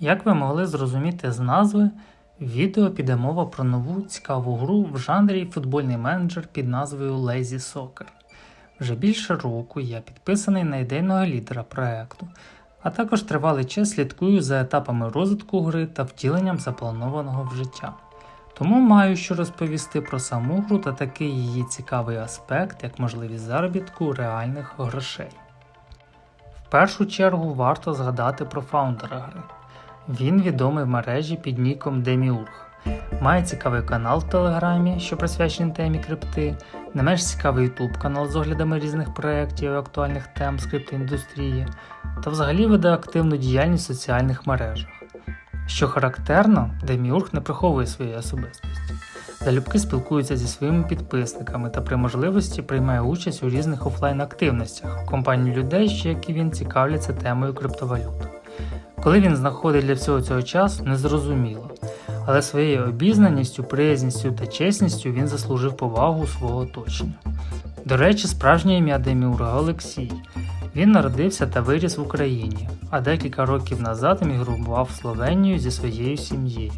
Як ви могли зрозуміти з назви, відео піде мова про нову цікаву гру в жанрі футбольний менеджер під назвою Lazy Soccer. Вже більше року я підписаний на ідейного лідера проекту, а також тривалий час слідкую за етапами розвитку гри та втіленням запланованого в життя. Тому маю що розповісти про саму гру та такий її цікавий аспект, як можливість заробітку реальних грошей. В першу чергу варто згадати про фаундера гри. Він відомий в мережі під ніком Деміург. Має цікавий канал в Телеграмі, що присвячений темі крипти, не менш цікавий YouTube канал з оглядами різних проєктів і актуальних тем з криптоіндустрії, та взагалі веде активну діяльність в соціальних мережах. Що характерно, Деміург не приховує своєї особистості. Залюбки спілкується зі своїми підписниками та при можливості приймає участь у різних офлайн-активностях в компанії людей, що як і він цікавляться темою криптовалют. Коли він знаходить для всього цього час, незрозуміло. Але своєю обізнаністю, приязністю та чесністю він заслужив повагу свого оточення. До речі, справжнє ім'я Деміурга Олексій. Він народився та виріс в Україні, а декілька років назад емігрував в Словенію зі своєю сім'єю.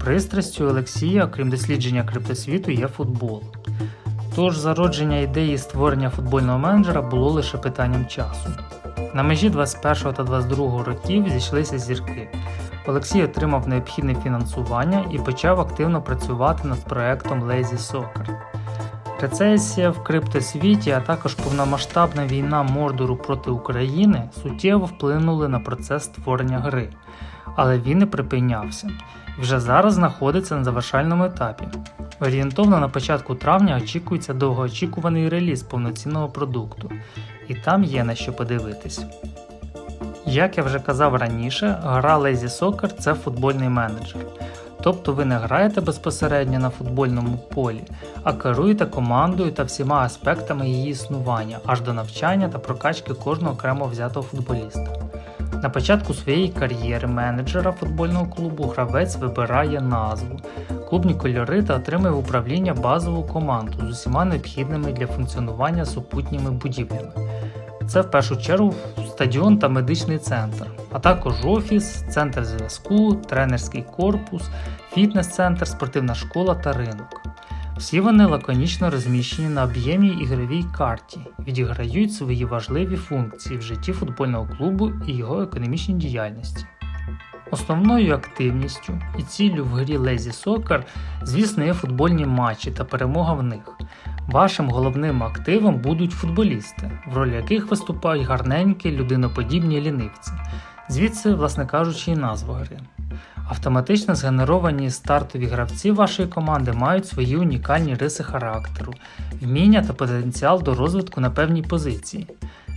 Пристрастю Олексія, окрім дослідження криптосвіту, є футбол. Тож зародження ідеї створення футбольного менеджера було лише питанням часу. На межі 21 та 22 років зійшлися зірки. Олексій отримав необхідне фінансування і почав активно працювати над проектом Lazy Soccer. Рецесія в криптосвіті, а також повномасштабна війна Мордору проти України суттєво вплинули на процес створення гри, але він не припинявся і вже зараз знаходиться на завершальному етапі. Орієнтовно на початку травня очікується довгоочікуваний реліз повноцінного продукту, і там є на що подивитись. Як я вже казав раніше, гра Lazy Soccer це футбольний менеджер. Тобто ви не граєте безпосередньо на футбольному полі, а керуєте командою та всіма аспектами її існування, аж до навчання та прокачки кожного окремо взятого футболіста. На початку своєї кар'єри менеджера футбольного клубу гравець вибирає назву, клубні кольори та отримує в управління базову команду з усіма необхідними для функціонування супутніми будівлями. Це в першу чергу стадіон та медичний центр, а також офіс, центр зв'язку, тренерський корпус, фітнес-центр, спортивна школа та ринок. Всі вони лаконічно розміщені на об'ємній ігровій карті, відіграють свої важливі функції в житті футбольного клубу і його економічній діяльності. Основною активністю і ціллю в грі Lazy Soccer, звісно, є футбольні матчі та перемога в них. Вашим головним активом будуть футболісти, в ролі яких виступають гарненькі людиноподібні лінивці, звідси, власне кажучи, і назва гри. Автоматично згенеровані стартові гравці вашої команди мають свої унікальні риси характеру, вміння та потенціал до розвитку на певній позиції.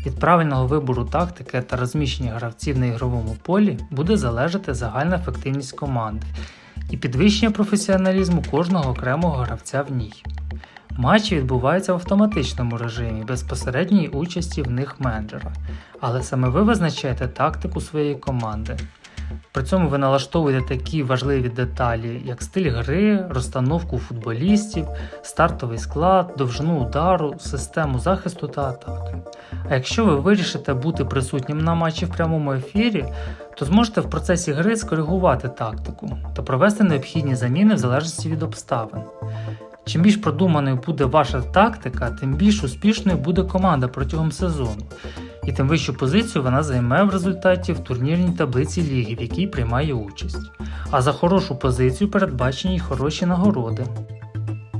Від правильного вибору тактики та розміщення гравців на ігровому полі буде залежати загальна ефективність команди і підвищення професіоналізму кожного окремого гравця в ній. Матчі відбуваються в автоматичному режимі безпосередньої участі в них менеджера, але саме ви визначаєте тактику своєї команди. При цьому ви налаштовуєте такі важливі деталі, як стиль гри, розстановку футболістів, стартовий склад, довжину удару, систему захисту та атаки. А якщо ви вирішите бути присутнім на матчі в прямому ефірі, то зможете в процесі гри скоригувати тактику та провести необхідні заміни в залежності від обставин. Чим більш продуманою буде ваша тактика, тим більш успішною буде команда протягом сезону, і тим вищу позицію вона займе в результаті в турнірній таблиці ліги, в якій приймає участь. А за хорошу позицію передбачені й хороші нагороди.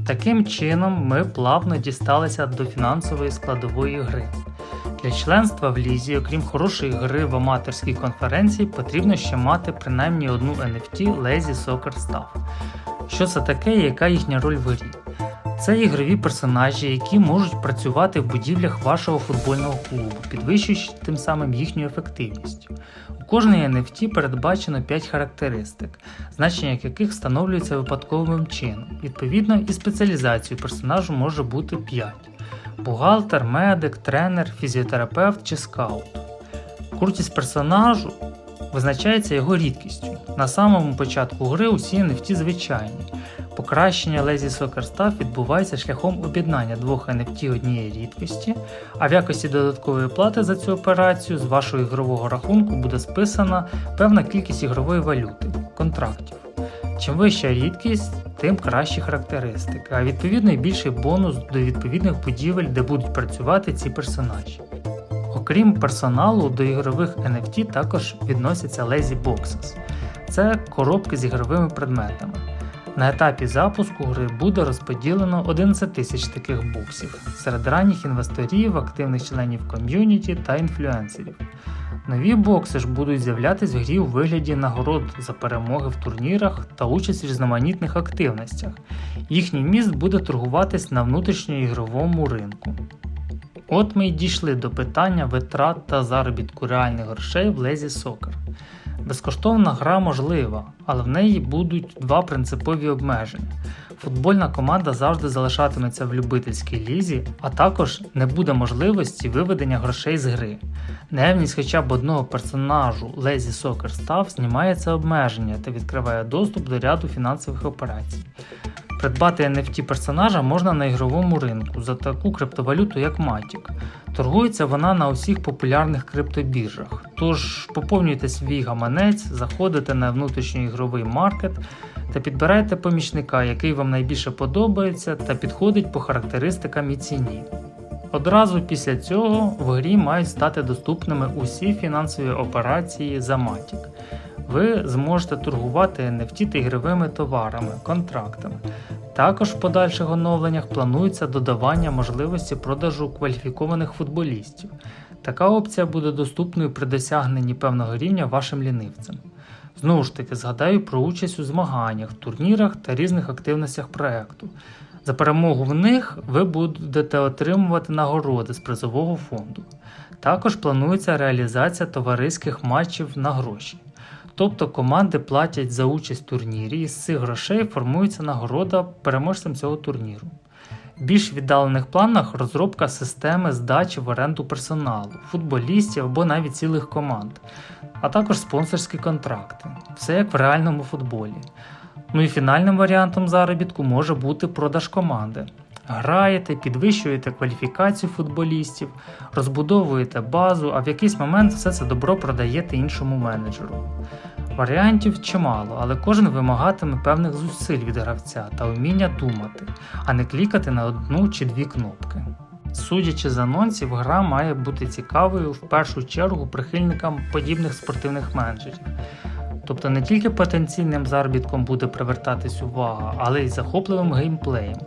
Таким чином, ми плавно дісталися до фінансової складової гри. Для членства в лізі, окрім хорошої гри в аматорській конференції, потрібно ще мати принаймні одну NFT Lazy Soccer Staff. Що це таке і яка їхня роль в грі? Це ігрові персонажі, які можуть працювати в будівлях вашого футбольного клубу, підвищуючи тим самим їхню ефективність. У кожної NFT передбачено 5 характеристик, значення яких встановлюється випадковим чином. Відповідно, і спеціалізацією персонажу може бути 5: бухгалтер, медик, тренер, фізіотерапевт чи скаут. Крутість персонажу визначається його рідкістю. На самому початку гри усі NFT звичайні. Покращення Lazy Soccer Staff відбувається шляхом об'єднання двох NFT однієї рідкості, а в якості додаткової плати за цю операцію з вашого ігрового рахунку буде списана певна кількість ігрової валюти контрактів. Чим вища рідкість, тим кращі характеристики, а відповідно і більший бонус до відповідних будівель, де будуть працювати ці персонажі. Окрім персоналу, до ігрових NFT також відносяться Lazy Boxes. Це коробки з ігровими предметами. На етапі запуску гри буде розподілено 11 тисяч таких боксів серед ранніх інвесторів, активних членів ком'юніті та інфлюенсерів. Нові бокси ж будуть з'являтись в грі у вигляді нагород за перемоги в турнірах та участь в різноманітних активностях. Їхній міст буде торгуватись на внутрішньоігровому ринку. От ми й дійшли до питання витрат та заробітку реальних грошей в Lazy Soccer. Безкоштовна гра можлива, але в неї будуть два принципові обмеження. Футбольна команда завжди залишатиметься в любительській лізі, а також не буде можливості виведення грошей з гри. Наявність хоча б одного персонажу Lazy Soccer Staff знімає це обмеження та відкриває доступ до ряду фінансових операцій. Придбати NFT персонажа можна на ігровому ринку за таку криптовалюту, як Matic. Торгується вона на усіх популярних криптобіржах. Тож поповнюйте свій гаманець, заходите на внутрішньоігровий маркет та підбирайте помічника, який вам найбільше подобається та підходить по характеристикам і ціні. Одразу після цього в грі мають стати доступними усі фінансові операції за Matic. Ви зможете торгувати NFT ігровими товарами, контрактами. Також в подальших оновленнях планується додавання можливості продажу кваліфікованих футболістів. Така опція буде доступною при досягненні певного рівня вашим лінивцям. Знову ж таки, згадаю про участь у змаганнях, турнірах та різних активностях проекту. За перемогу в них ви будете отримувати нагороди з призового фонду. Також планується реалізація товариських матчів на гроші. Тобто команди платять за участь в турнірі, і з цих грошей формується нагорода переможцям цього турніру. Більш віддалених планах розробка системи здачі в оренду персоналу, футболістів або навіть цілих команд, а також спонсорські контракти. Все як в реальному футболі. Ну і фінальним варіантом заробітку може бути продаж команди. Граєте, підвищуєте кваліфікацію футболістів, розбудовуєте базу, а в якийсь момент все це добро продаєте іншому менеджеру. Варіантів чимало, але кожен вимагатиме певних зусиль від гравця та вміння думати, а не клікати на одну чи дві кнопки. Судячи з анонсів, гра має бути цікавою в першу чергу прихильникам подібних спортивних менеджерів. Тобто не тільки потенційним заробітком буде привертатись увага, але й захопливим геймплеєм,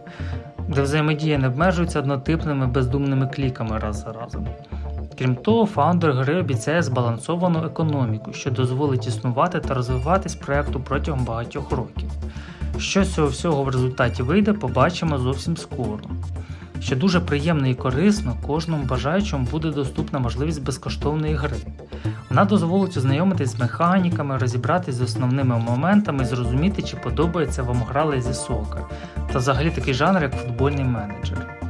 де взаємодія не обмежується однотипними бездумними кліками раз за разом. Крім того, фаундер гри обіцяє збалансовану економіку, що дозволить існувати та розвиватись проекту протягом багатьох років. Що з цього всього в результаті вийде, побачимо зовсім скоро. Що дуже приємно і корисно, кожному бажаючому буде доступна можливість безкоштовної гри. Вона дозволить ознайомитись з механіками, розібратись з основними моментами і зрозуміти, чи подобається вам гра Lazy Soccer та взагалі такий жанр, як футбольний менеджер.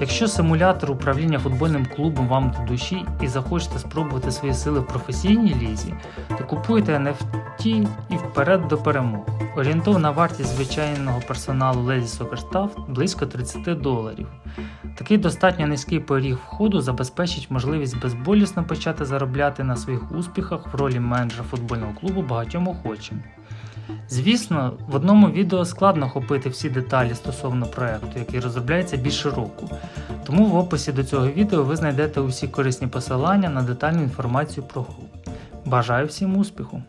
Якщо симулятор управління футбольним клубом вам до душі і захочете спробувати свої сили в професійній лізі, то купуйте NFT і вперед до перемог. Орієнтовна вартість звичайного персоналу Lazy Soccer Staff близько 30 доларів. Такий достатньо низький поріг входу забезпечить можливість безболісно почати заробляти на своїх успіхах в ролі менеджера футбольного клубу багатьом охочим. Звісно, в одному відео складно охопити всі деталі стосовно проекту, який розробляється більше року. Тому в описі до цього відео ви знайдете усі корисні посилання на детальну інформацію про гру. Бажаю всім успіху!